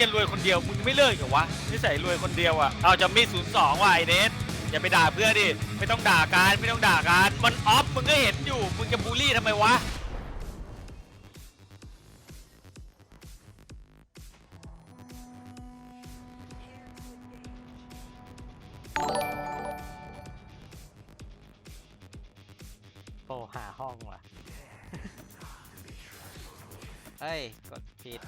จะรวยคนเดียวมึงไม่เลิกเหรอวะนิสัยรวยคนเดียวอะเอาจะมีศูนย์สองว่ะไอเนสอย่าไปด่าเพื่อนดิไม่ต้องด่ากันไม่ต้องด่ากันมันออฟมึงก็เห็นอยู่มึงจะบูลลี่ทำไมวะโอ้หาห้องว่ะ เฮ้ย กดผิด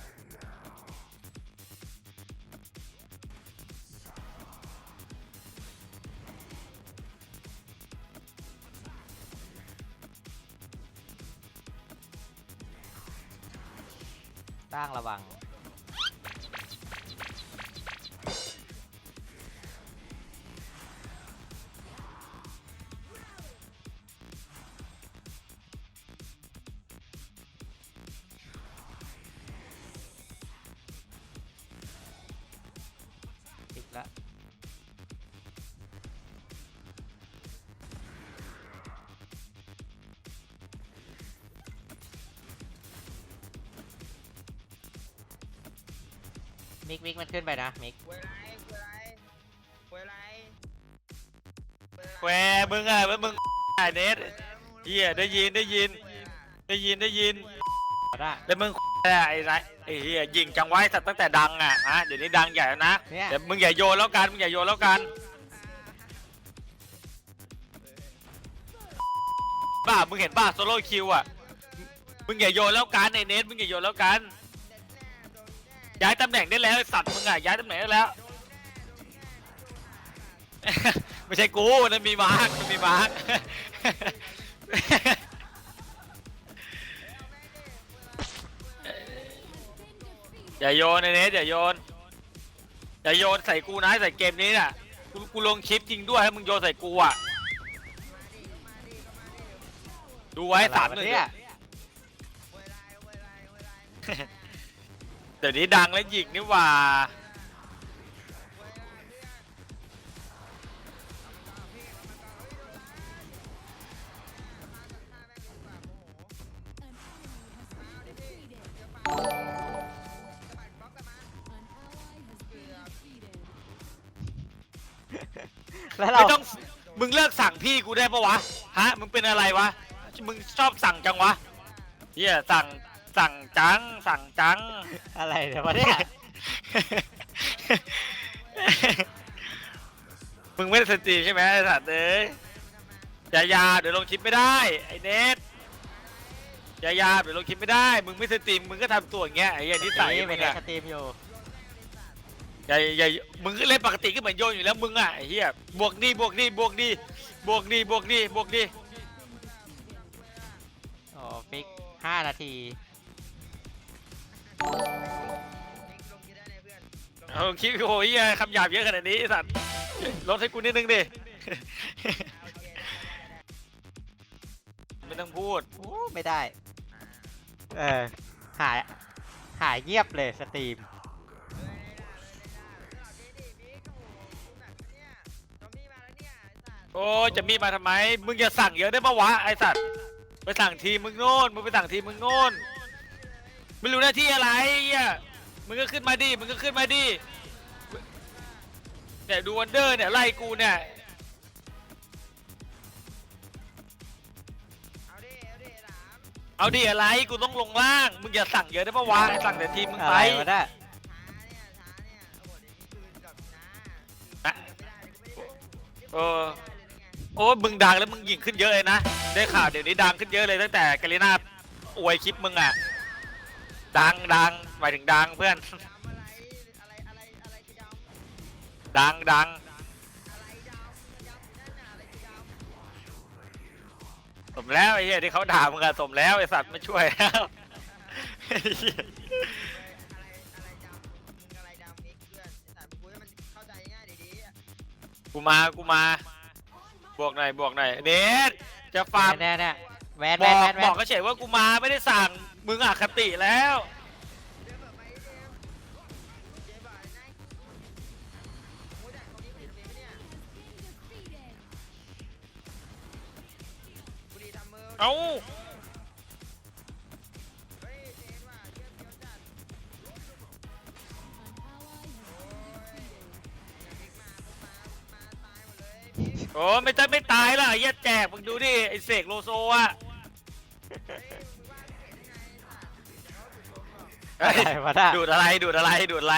ตั้งระวัง มิกมิกมันขึ้นไปนะมิกเวไรเวไรเวไรแควมึงอะมึงไอเนสเฮียได้ยินได้ยิน ได้ยินได้ยิน ได้แล้วมึงไอ้ไรไอ้เฮียยิงจังไว้สัตว์ตั้งแต่ดังอะฮะเดี๋ยวนี้ดังใหญ่แล้วนะเนี่ย เดี๋ยวมึงอย่าโยนแล้วกันมึงอย่าโยนแล้วกันบ้ามึงเห็นบ้าโซโล่คิวอะมึงอย่าโยนแล้วกันไอ้เนสมึงอย่าโยนแล้วกัน ย้ายตำแหน่งได้แล้วไอ้สัตว์มึงอะย้ายตำแหน่งได้แล้ว ไม่ใช่กูนั่นมีมาร์กมันมีมาร์ก อย่าโยนไอ้เนสอย่าโยนอย่าโยนใส่กูนะใส่เกมนี้น่ะกูกูลงคลิปจริงด้วยให้มึงโยนใส่กูอะดูไว้สามหนึ่งเนี่ยเดี๋ยวนี้ดังแล้วหยิกนี่หว่า แล้วเราไม่ต้อง มึงเลิกสั่งพี่กูได้ปะวะ ฮะ มึงเป็นอะไรวะ มึงชอบสั่งจังวะเฮียสั่ง สั่งจัง สั่งจัง อะไรเดี๋ยววะเนี่ย มึงไม่ได้สตรีมใช่ไหมไอ้สัตว์เอ้ยอยาอยาเดี๋ยวลงคลิปไม่ได้ไอ้เนทอยาอยาเดี๋ยวลงคลิปไม่ได้ มึงไม่สตรีมมึงก็ทำตัวอย่างเงี้ยไอ้เหี้ยนิสัยนี่มึเป็นงไงอะสตรีมอยู่อย่าอย่ามึงก็เล่นปกติก็เหมือนโยนอยู่แล้วมึงอะไอ้เหี้ยบวกนี่บวกนี่บวกนี่บวกนี่บวกนี่บวกนี่ โอ้ฟิกห้านาทีลงกินได้ เลยเพื่อนเอาคลิปโอ้ยเหี้ยคำหยาบเยอะขนาดนี้ไอ้สัตว์ลดให้กูนิดนึงดิ ไม่ต้องพูด โอ้ไม่ได้ เออ หาย หายเงียบเลยสตรีม โอ้ยจะมีมาทำไม มึงอย่าสั่งเยอะได้ปะวะไอสัตว์ ไปสั่งทีมึงโน่น มึงไปสั่งทีมึงโน่น ไม่รู้หน้าที่อะไรเหี้ยมึงก็ขึ้นมาดิมึงก็ขึ้นมาดิเนี่ยดูวันเดอร์เนี่ยไล่กูเนี่ยเอาดิเอาดิหลามเอาดิอะไรกูต้องลงล่าง มึงอย่าสั่งเยอะได้ปะวะสั่งแต่ทีมึงอะไปไรวะเนี่ยช้าเนี่ยช้าเนี่ยโอ้โหเดี๋ยวนี้คืนกับน้าอะไม่ได้ไม่ได้เออโอ้มึงดังแล้วมึงยิงขึ้นเยอะเลยนะ ได้ข่าวเดี๋ยวนี้ดังขึ้นเยอะเลยตั้งแต่กาลิน่าอวยคลิปมึงอะ ดังดังหมายถึงดังเพื่อน ดำอะไรอะไรอะไรอะไรคือดำดังดังอะไรดำดำนั่นน่ะอะไรคือดำสมแล้วไอ้เหี้ยที่เขาด่ามึงอะสมแล้วไอ้สัตว์ไม่ช่วยแล้วไอ้เหี้ยอะไรอะไรดำมึงอะไรดำมิกเพื่อนแต่มึงพูดให้มันเข้าใจง่ายดีๆอะกูมากูมา บวกหน่อยบวกหน่อยเนทจะฟาร์มแน่แน่แวนบแวอนกแวนแวบอกนก็เฉยว่ากูมาไม่ได้สั่ง มึงอคติแล้ว เอาโอ้ไม่ตายไม่ตายล่ะไอ้แจกมึงดูดิไอเสกโลโซอะ อกอะไรวะน่ะดูดอะไรดูดอะไรดูดอะไร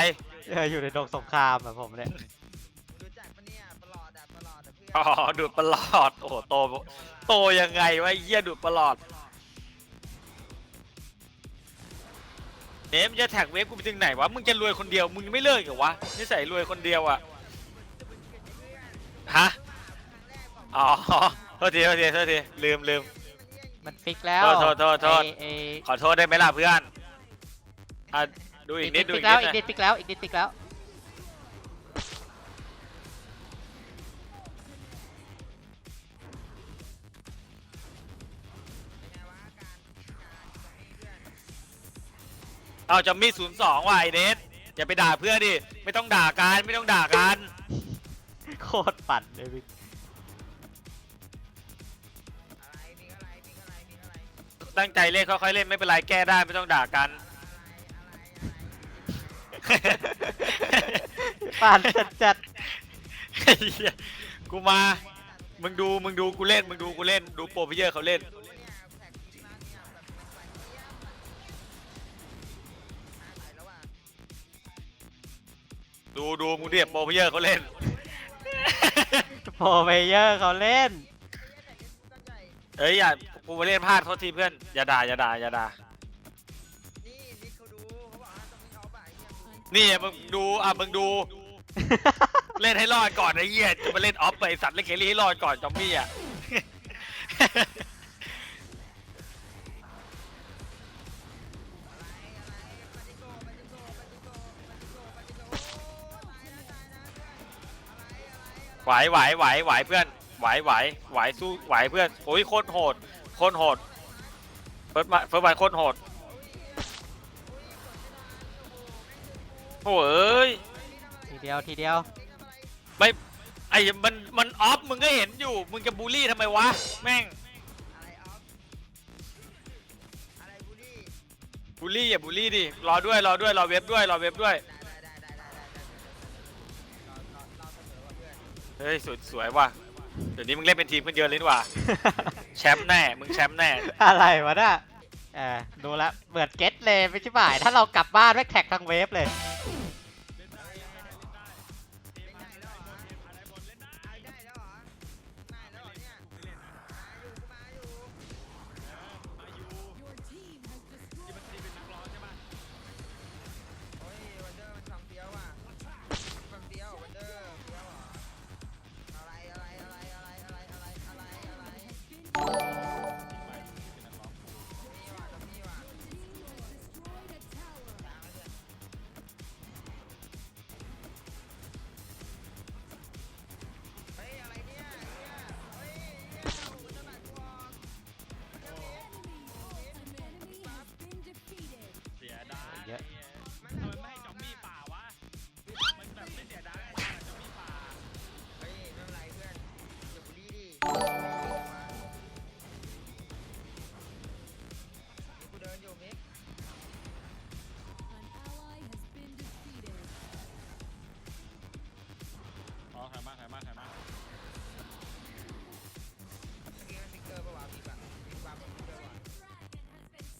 เอออยู่ในดงสงครามแบบผมเนี่ยมึงรู้จักปะเนี่ยประหลอดอะประหลอดอะเพื่อนอ๋อดูดประหลอดโอ้โหโตโตยังไงวะไอ้เหี้ยดูดประหลอดเนมงจะแท็กเวฟกูไปถึงไหนวะมึงจะรวยคนเดียวมึงไม่เลิกเหรอวะนิสัยรวยคนเดียวอะฮะอ๋อโทษทีโทษทีโทษทีลืมลืมมันฟิกแล้วโทษโทษโทษไอ้ขอโทษได้ไหมล่ะเพื่อน อะดูไอ้อีอีกกนินิดดดูฟิอีกกแล้วนิอีดกนิดฟิกแล้วอีกนิดฟิกแล้วเป็นไงวะการการตรงนี้เพื่อนเอาจะมีศูนย์สองว่ะไอเนสอย่าไปด่าเพื่อนดิไม่ต้องด่ากันไม่ต้องด่ากันโคตรปั่นเลยพี่อะไรมีอะไรมีอะไรมีอะไรตั้งใจเล่นค่อยๆเล่นไม่เป็นไรแก้ได้ไม่ต้องด่ากัน ปั่นจัดจัดไอ้เหี้ยกูมา มึงดู มึงดูกูเล่น มึงดูกูเล่น ดูโปรเพเยอร์เขาเล่นรู้เนี่ยแท็กทีมากเนี่ยแบบมันใส่เทียบอะหาใส่แล้วอะดูดูมึงเรียกโปรเพเยอร์เขาเล่น โปรเพเยอร์เขาเล่นเฮ้ยแต่เล่นกูตั้งใจเอ้ยอย่ากูมาเล่นพลาดโทษทีเพื่อน อย่าด่า อย่าด่า อย่าด่า นี่ยดูนี่มึงดูอะมึงดู เล่นให้รอดก่อนไอ้เหี้ยจะมาเล่นออฟไปไอ้สัตว์เล่นเคลลี่ให้รอดก่อนจอมมี่อะอะไรอะไรปาจิโกปาจิโกปาจิโกปาจิโกปาจิโกโอ้ตายนะตายนะเพื่อนอะไรอะไรอะไรไหวไหวไหวไหวเพื่อน ไหวไหวไหวสู้ไหวเพื่อนโอ้ยโคตรโหดโคตรโหดเฟิร์สมาเฟิร์สมาโคตรโหด โอ้ย ทีเดียวทีเดียวไม่ไอ้มันมันออฟมึงก็เห็นอยู่ มึงจะบูลลี่ทำไมวะ แม่งอะไรออฟอะไรบูลลี่บูลลี่อย่าบูลลี่ดิ รอด้วยรอด้วยรอเว็บด้วยรอเว็บด้วยได้ได้ได้ได้ได้ได้รอรอรอเสมอว่ะเพื่อนเฮ้ยสวยสวยว่ะ เดี๋ยวนี้มึงเล่นเป็นทีมคนเดียวเลยนี่หว่า แชมป์แน่ มึงแชมป์แน่ อะไรวะน่ะเออดูและเหมือนเก็ตเลยไม่ใช่บ่าย ถ้าเรากลับบ้านแม่งแท็กทางเวฟเลย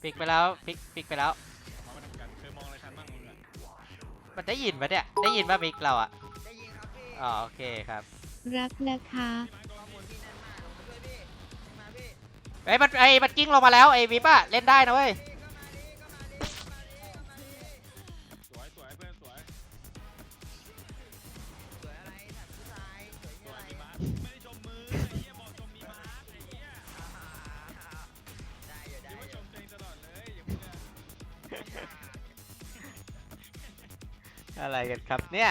ปิกไปแล้วปิกปิกไปแล้วมามาทำกันเคยมองอะไรทันบ้างมึงอะมันได้ยินปะเนี่ย ได้ยินปะมิกเราอะได้ยินครับพี่อ๋อโอเคครับ รักนะคะข้อมูลพี่แน่นมากลงมาช่วยพี่มาพี่เฮ้ยมันไอ้มันกิ้งลงมาแล้วไอ้วิปอะเล่นได้นะเว้ย พี่ อะไรกันครับเนี่ย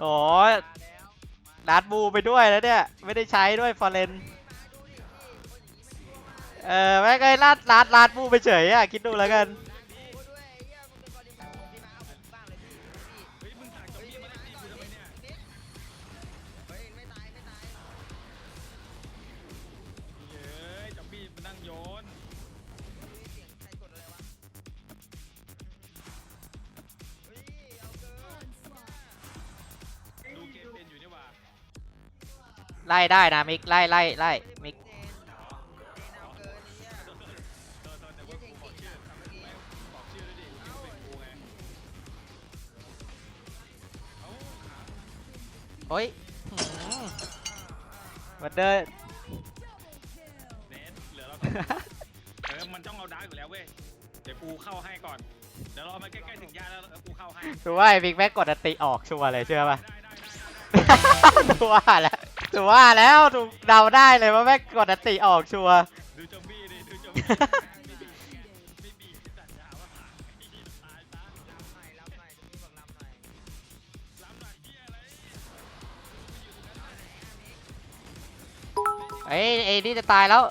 โอ้ดัดบูไปด้วยแล้วเนี่ย ไม่ได้ใช้ด้วยฟอร์เรนเออแม่งไอ้ลาดลาดลาดบูไปเฉยอะ คิดดูแล้วกัน ไล่ได้นะมิกไล่ไล่ไล่มิกโอ้ยมาเดอร์เนสเหลือเราก่อเออมันต้องเอาดาร์อยู่แล้วเว้ย เดี๋ยวกูเข้าให้ก่อน เดี๋ยวรอมาใกล้ๆถึงยาแล้วเออกูเข้าให้ คือว่าไอ้บิ๊กแม็กกดอติออกชัวร์เลยเชื่อป่ะ ตัวแล้ว ถือว่าแล้วถูกเดาได้เลยว่าแม็กกดอนติออกชัวร์อ้ไตตาออกชันี่จะตายแล้ว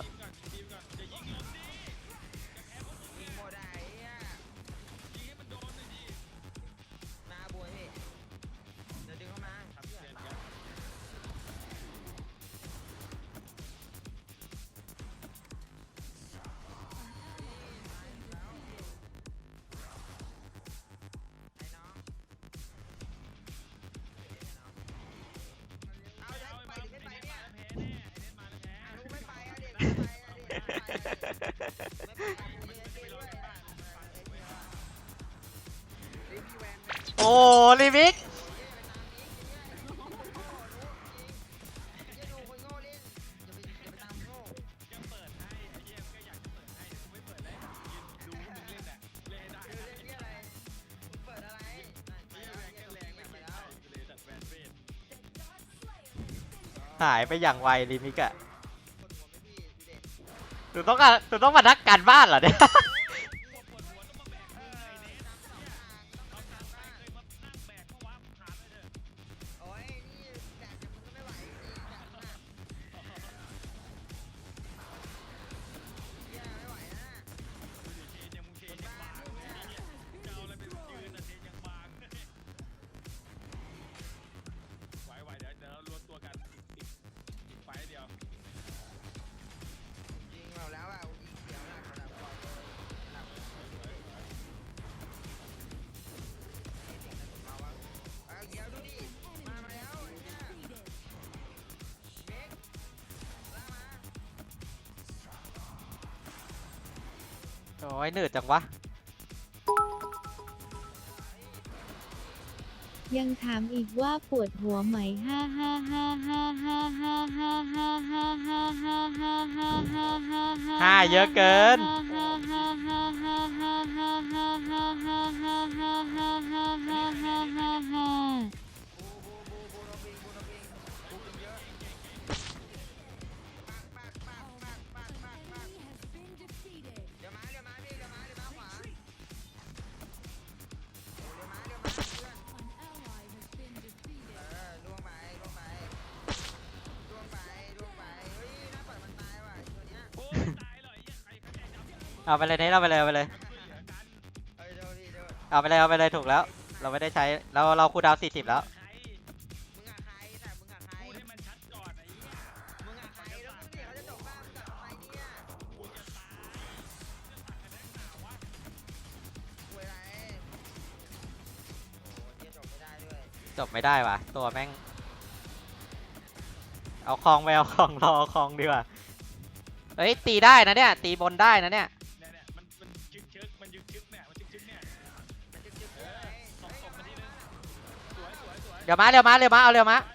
โอ้ลิมิกหายไปอย่างไวลิมิกอะ หนูต้องการต้องมาดักการบ้านเหรอเนี่ย โอ้ยเหนื่อยจังวะ ยังถามอีกว่าปวดหัวไหมฮ่าฮ่าฮ่าฮ่าฮ่าฮ่าฮ่าฮ่าฮ่าฮ่าฮ่าฮ่าฮ่าฮ่าฮ่าฮ่าฮ่าเยอะเกิน ฮ่า เอาไปเลยเนทเอาไปเลยเอาไปเลยเอ้ยโดนดิโดนเอาไปเลยเอาไปเลยถูกแล้ว เราไม่ได้ใช้เราเราคูลดาวน์40แล้วใครมึงอะใครแต่มึงอะใครพูดให้มันชัดก่อนไอ้เหี้ยมึงอะใครแล้วมึงเดี๋ยวเขาจะจบบ้างมึงกับใครเนี่ยคุยอะไรโอ้เหี้ยจบไม่ได้ด้วยจบไม่ได้ว่ะ ตัวแม่ง เอาคลองไปเอาคลองรอเอาคลองดีกว่าเฮ้ยตีได้นะเนี่ย ตีบนได้นะเนี่ยเนี่ยเนี่ย เดี๋ยวมาเดี๋ยวมาเดี๋ยวมาเอาเดี๋ยวมาเร็วมาเร็วมา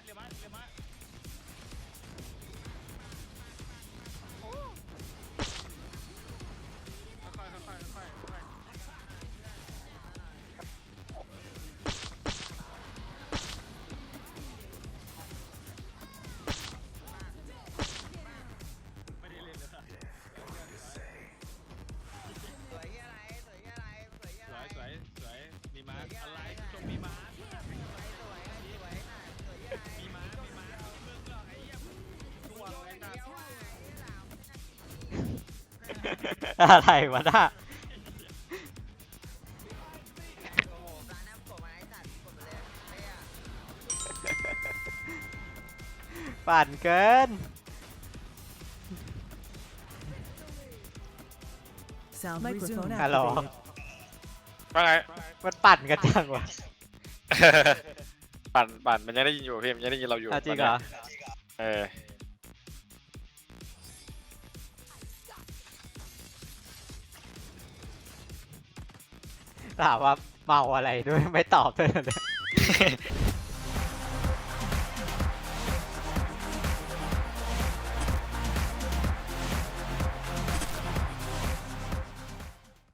อะไรวะน่ะโอ้โหร้านน้ำกดมาไอ้สัตว์กดมาเลยไอ้อะปั่นเกิน Sound microphone ฮัลโหล activated. ว่าไง มันปั่นกันจังวะปั่นปั่นมันยังได้ยินอยู่พี่มันยังได้ยินเราอยู่อะจริงเหรอเออ ถามว่าเมาอะไรด้วยไม่ตอบด้วยเลย